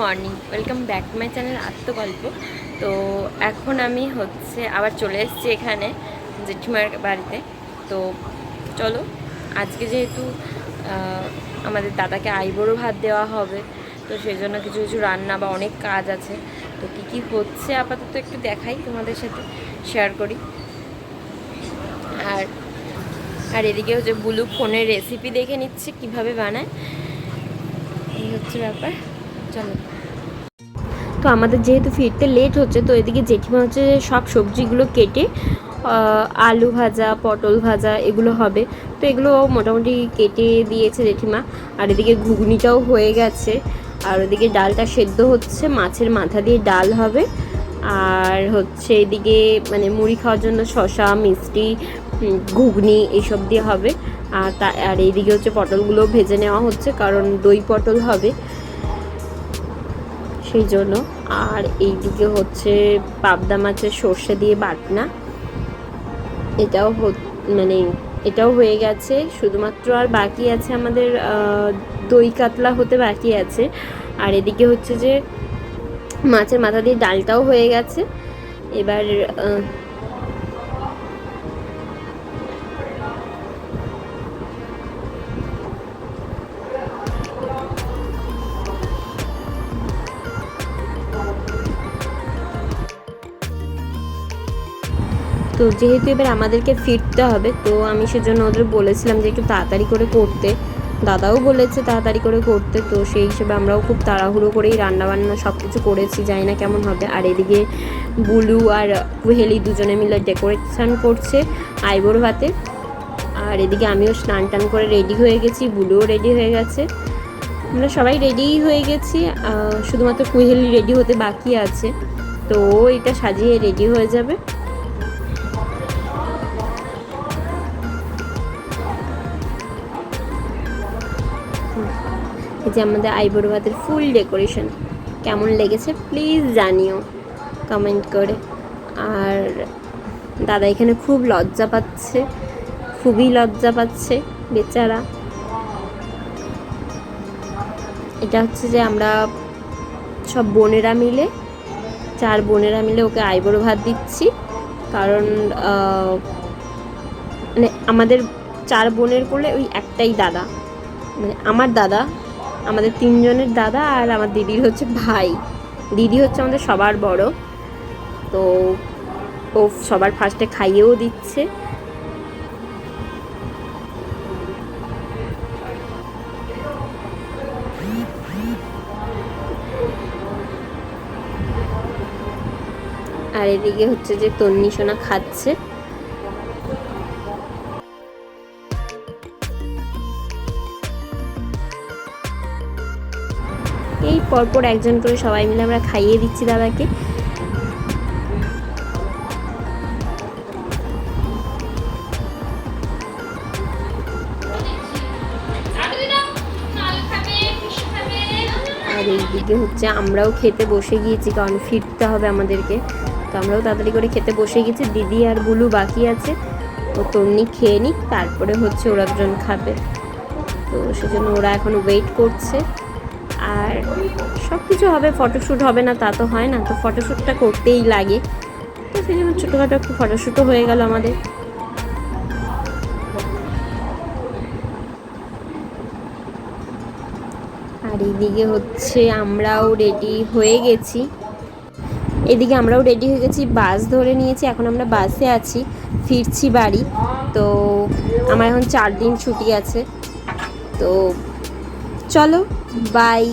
Morning, welcome back to my channel আত্মগল্প তো এখন আমি হচ্ছে আবার চলে এসেছি এখানে, জেঠিমার বাড়িতে। তো চলো, আজকে যেহেতু আমাদের দাদাকে আইবুড়ো ভাত দেওয়া হবে, তো সেই জন্য কিছু কিছু রান্না বা অনেক কাজ আছে। তো কী কী হচ্ছে আপাতত একটু দেখাই তোমাদের সাথে শেয়ার করি। আর আর এদিকে হচ্ছে বুলু ফোনের রেসিপি দেখে নিচ্ছে, কীভাবে বানায়। এই হচ্ছে ব্যাপার। চলো। তো আমাদের যেহেতু ফিরতে লেট হচ্ছে, তো এদিকে জেঠিমা হচ্ছে সব সবজিগুলো কেটে আলু ভাজা, পটল ভাজা এগুলো হবে। তো এগুলো মোটামুটি কেটে দিয়েছে জেঠিমা। আর এদিকে ঘুগনিটাও হয়ে গেছে। আর ওদিকে ডালটা সেদ্ধ হচ্ছে, মাছের মাথা দিয়ে ডাল হবে। আর হচ্ছে এদিকে মানে মুড়ি খাওয়ার জন্য শশা মিষ্টি ঘুগনি এইসব দিয়ে হবে। আর তা, আর এইদিকে হচ্ছে পটলগুলো ভেজে নেওয়া হচ্ছে, কারণ দই পটল হবে। সেই জন্য। আর এই দিকে হচ্ছে পাবদা মাছের সর্ষে দিয়ে বাটনা। এটাও মানে এটাও হয়ে গেছে। শুধুমাত্র আর বাকি আছে আমাদের দই কাতলা হতে বাকি আছে। আর এদিকে হচ্ছে যে মাছের মাথা দিয়ে ডালটাও হয়ে গেছে। এবার তো যেহেতু এবার আমাদেরকে ফিরতে হবে, তো আমি সেজন্য ওদের বলেছিলাম যে একটু তাড়াতাড়ি করে করতে। দাদাও বলেছে তাড়াতাড়ি করে করতে, তো সেই হিসেবে আমরাও খুব তাড়াহুড়ো করেই রান্নাবান্না সব কিছু করেছি, জানি না কেমন হবে। আর এদিকে বুলু আর কুহেলি দুজনে মিলে ডেকোরেশন করছে আইবুড়ো ভাতে। আর এদিকে আমিও স্নান টান করে রেডি হয়ে গেছি, বুলুও রেডি হয়ে গেছে। আমরা সবাই রেডিই হয়ে গেছি শুধুমাত্র কুহেলি রেডি হতে বাকি আছে। তো ও এটা সাজিয়ে রেডি হয়ে যাবে। এই যে আমাদের আইবুড়ো ভাতের ফুল ডেকোরেশন, কেমন লেগেছে প্লিজ জানিও কমেন্ট করে। আর দাদা এখানে খুব লজ্জা পাচ্ছে, খুবই লজ্জা পাচ্ছে বেচারা। এটা হচ্ছে যে আমরা সব বোনেরা মিলে, চার বোনেরা মিলে ওকে আইবুড়ো ভাত দিচ্ছি। কারণ মানে আমাদের চার বোনের করলে ওই একটাই দাদা মানে আমার দাদা আমাদের তিনজনের দাদা আর আমার দিদির হচ্ছে ভাই। দিদি হচ্ছে আমাদের সবার বড়। তো ও সবার ফার্স্টে খাইয়েও দিচ্ছে। আর এদিকে হচ্ছে যে তন্নি সোনা খাচ্ছে। এই পরপর একজন করে সবাই মিলে আমরা খাইয়ে দিচ্ছি দাদাকে। আর এইদিকে হচ্ছে আমরাও খেতে বসে গিয়েছি, কারণ ফিরতে হবে আমাদেরকে। তো আমরাও তাড়াতাড়ি করে খেতে বসে গেছি, দিদি আর বুলু বাকি আছে। তো তমনি খেয়ে নিক, তারপরে হচ্ছে ওরা দুজন খাবে। তো সেজন্য ওরা এখন ওয়েট করছে। সব কিছু হবে ফটোশ্যুট হবে না, তা তো হয় না। তো ফটোশ্যুটটা করতেই লাগে। তো সেই জন্য ছোটোখাটো একটু ফটোশ্যুটও হয়ে গেল আমাদের। আর এইদিকে হচ্ছে আমরাও রেডি হয়ে গেছি। এদিকে আমরাও রেডি হয়ে গেছি বাস ধরে নিয়েছি। এখন আমরা বাসে আছি, ফিরছি বাড়ি। তো আমার এখন চার দিন ছুটি আছে। তো চলো বাই